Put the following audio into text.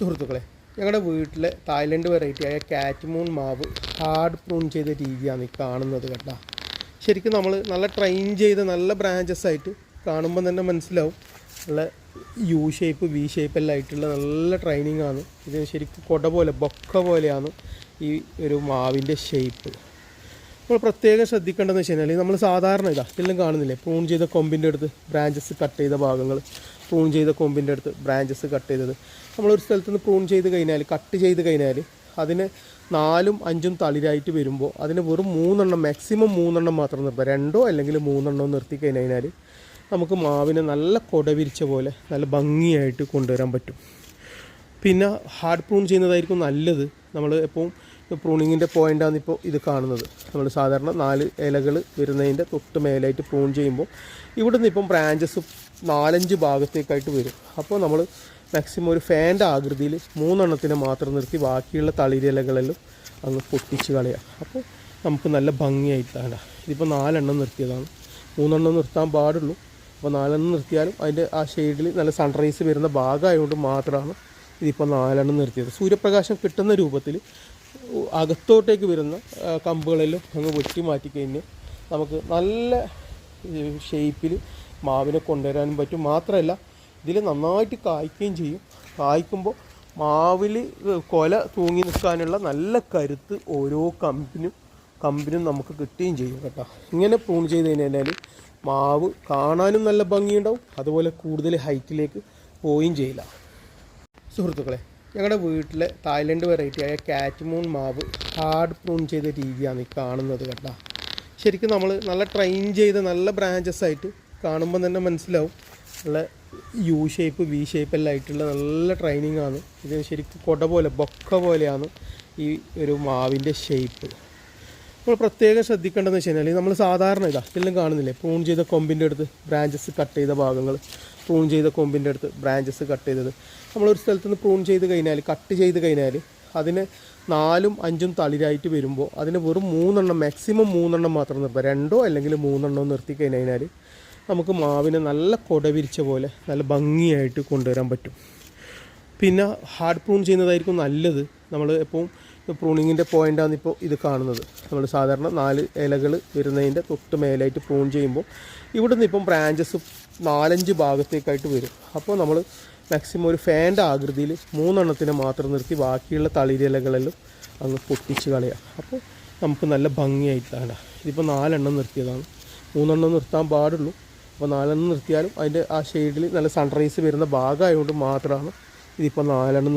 സുഹൃത്തുക്കളെ ഞങ്ങളുടെ വീട്ടിലെ തായ്ലൻഡ് വെറൈറ്റി ആയ കാറ്റ് മൂൺ മാവ് ഹാർഡ് പ്രൂൺ ചെയ്ത രീതിയാണ് ഈ കാണുന്നത് കേട്ടോ. ശരിക്കും നമ്മൾ നല്ല ട്രെയിൻ ചെയ്ത നല്ല ബ്രാഞ്ചസ് ആയിട്ട് കാണുമ്പോൾ തന്നെ മനസ്സിലാവും. നല്ല യു ഷേപ്പ് വി ഷേപ്പ് എല്ലാം ആയിട്ടുള്ള നല്ല ട്രെയിനിങ് ആണ്. ഇത് ശരിക്കും കൊട പോലെ ബൊക്ക പോലെയാണ് ഈ ഒരു മാവിന്റെ ഷേപ്പ് നമ്മൾ പ്രത്യേകം ശ്രദ്ധിക്കേണ്ടതെന്ന് വെച്ച് കഴിഞ്ഞാൽ നമ്മൾ സാധാരണ ഇതാ എല്ലാം കാണുന്നില്ലേ? പ്രൂൺ ചെയ്ത കൊമ്പിന്റെ അടുത്ത് ബ്രാഞ്ചസ് കട്ട് ചെയ്ത ഭാഗങ്ങൾ പ്രൂൺ ചെയ്ത കൊമ്പിന്റെ അടുത്ത് ബ്രാഞ്ചസ് കട്ട് ചെയ്തത്. നമ്മളൊരു സ്ഥലത്ത് നിന്ന് പ്രൂൺ ചെയ്ത് കഴിഞ്ഞാൽ കട്ട് ചെയ്ത് കഴിഞ്ഞാൽ അതിന് നാലും അഞ്ചും തളിരായിട്ട് വരുമ്പോൾ അതിന് വെറും മൂന്നെണ്ണം മാക്സിമം മൂന്നെണ്ണം മാത്രം നിർത്താം. രണ്ടോ അല്ലെങ്കിൽ മൂന്നെണ്ണോ നിർത്തി കഴിഞ്ഞാൽ നമുക്ക് മാവിനെ നല്ല കൊടവിരിച്ച പോലെ നല്ല ഭംഗിയായിട്ട് കൊണ്ടുവരാൻ പറ്റും. പിന്നെ ഹാർഡ് പ്രൂൺ ചെയ്യുന്നതായിരിക്കും നല്ലത്. നമ്മൾ എപ്പോഴും പ്രൂണിങ്ങിന്റെ പോയിന്റാണ് ഇപ്പോൾ ഇത് കാണുന്നത്. നമ്മൾ സാധാരണ നാല് ഇലകൾ വരുന്നതിന്റെ തൊട്ട് മേലായിട്ട് പ്രൂൺ ചെയ്യുമ്പോൾ ഇവിടുന്ന് ഇപ്പം ബ്രാഞ്ചസ് നാലഞ്ച് ഭാഗത്തേക്കായിട്ട് വരും. അപ്പോൾ നമ്മൾ മാക്സിമം ഒരു ഫാന്റെ ആകൃതിയിൽ മൂന്നെണ്ണത്തിനെ മാത്രം നിർത്തി ബാക്കിയുള്ള തളിരിലകളെല്ലാം അങ്ങ് പൊട്ടിച്ച് കളയാം. അപ്പോൾ നമുക്ക് നല്ല ഭംഗിയായിട്ടാണ്. ഇതിപ്പോൾ നാലെണ്ണം നിർത്തിയതാണ്. മൂന്നെണ്ണം നിർത്താൻ പാടുള്ളൂ. അപ്പോൾ നാലെണ്ണം നിർത്തിയാലും അതിന്റെ ആ ഷെയ്ഡിൽ നല്ല സൺറൈസ് വരുന്ന ഭാഗമായതുകൊണ്ട് മാത്രമാണ് ഇതിപ്പോൾ നാലെണ്ണം നിർത്തിയത്. സൂര്യപ്രകാശം കിട്ടുന്ന രൂപത്തിൽ അകത്തോട്ടേക്ക് വരുന്ന കമ്പുകളെല്ലാം അങ്ങ് വെട്ടി മാറ്റി കഴിഞ്ഞ് നമുക്ക് നല്ല ഷേപ്പിൽ മാവിനെ കൊണ്ടുവരാനും പറ്റും. മാത്രമല്ല ഇതിൽ നന്നായിട്ട് കായ്ക്കുകയും ചെയ്യും. കായ്ക്കുമ്പോൾ മാവിൽ കൊല തൂങ്ങി നിൽക്കാനുള്ള നല്ല കരുത്ത് ഓരോ കമ്പിനും കമ്പിനും നമുക്ക് കിട്ടുകയും ചെയ്യും കേട്ടോ. ഇങ്ങനെ പ്രൂൺ ചെയ്ത് കഴിഞ്ഞാൽ മാവ് കാണാനും നല്ല ഭംഗിയുണ്ടാവും. അതുപോലെ കൂടുതൽ ഹൈറ്റിലേക്ക് പോവുകയും ചെയ്യില്ല. സുഹൃത്തുക്കളെ ഞങ്ങളുടെ വീട്ടിലെ തായ്ലൻഡ് വെറൈറ്റി ആയ കാറ്റ് മൂൺ മാവ് ഹാർഡ് പ്രൂൺ ചെയ്ത രീതിയാണ് ഈ കാണുന്നത് കേട്ടോ. ശരിക്കും നമ്മൾ നല്ല ട്രെയിൻ ചെയ്ത നല്ല ബ്രാഞ്ചസ് ആയിട്ട് കാണുമ്പോൾ തന്നെ മനസ്സിലാവും. നല്ല യു ഷേപ്പ് വി ഷേപ്പ് എല്ലാം ആയിട്ടുള്ള നല്ല ട്രെയിനിങ് ആണ്. ഇത് ശരിക്കും കൊട പോലെ ബൊക്ക പോലെയാണ് ഈ ഒരു മാവിന്റെ ഷേപ്പ് നമ്മൾ പ്രത്യേകം ശ്രദ്ധിക്കേണ്ടതെന്ന് വെച്ച് കഴിഞ്ഞാൽ നമ്മൾ സാധാരണ ഇതാ ഇതിലും കാണുന്നില്ലേ? പ്രൂൺ ചെയ്ത കൊമ്പിന്റെ അടുത്ത് ബ്രാഞ്ചസ് കട്ട് ചെയ്ത ഭാഗങ്ങൾ പ്രൂൺ ചെയ്ത കൊമ്പിന്റെ അടുത്ത് ബ്രാഞ്ചസ് കട്ട് ചെയ്തത്. നമ്മളൊരു സ്ഥലത്ത് നിന്ന് പ്രൂൺ ചെയ്ത് കഴിഞ്ഞാൽ കട്ട് ചെയ്ത് കഴിഞ്ഞാൽ അതിന് നാലും അഞ്ചും തളിരായിട്ട് വരുമ്പോൾ അതിന് വെറും മൂന്നെണ്ണം മാക്സിമം മൂന്നെണ്ണം മാത്രം നിർത്താം. രണ്ടോ അല്ലെങ്കിൽ മൂന്നെണ്ണോ നിർത്തി കഴിഞ്ഞാൽ നമുക്ക് മാവിനെ നല്ല കൊടവിരിച്ച പോലെ നല്ല ഭംഗിയായിട്ട് കൊണ്ടുവരാൻ പറ്റും. പിന്നെ ഹാർഡ് പ്രൂൺ ചെയ്യുന്നതായിരിക്കും നല്ലത്. നമ്മൾ എപ്പോഴും പ്രൂണിങ്ങിന്റെ പോയിന്റാണ് ഇപ്പോൾ ഇത് കാണുന്നത്. നമ്മൾ സാധാരണ നാല് ഇലകൾ വരുന്നതിന്റെ തൊട്ട് മേലായിട്ട് പ്രൂൺ ചെയ്യുമ്പോൾ ഇവിടുന്ന് ഇപ്പം ബ്രാഞ്ചസ് നാലഞ്ച് ഭാഗത്തേക്കായിട്ട് വരും. അപ്പോൾ നമ്മൾ മാക്സിമം ഒരു ഫാന്റെ ആകൃതിയിൽ മൂന്നെണ്ണത്തിനെ മാത്രം നിർത്തി ബാക്കിയുള്ള തളിരിലകളെല്ലാം അങ്ങ് പൊട്ടിച്ച് കളയാം. അപ്പോൾ നമുക്ക് നല്ല ഭംഗിയായിട്ടാണ്. ഇതിപ്പോൾ നാലെണ്ണം നിർത്തിയതാണ്. മൂന്നെണ്ണം നിർത്താൻ പാടുള്ളൂ. അപ്പോൾ നാലെണ്ണം നിർത്തിയാലും അതിന്റെ ആ ഷെയ്ഡിൽ നല്ല സൺറൈസ് വരുന്ന ഭാഗമായതുകൊണ്ട് മാത്രമാണ് ഇതിപ്പോൾ നാലെണ്ണം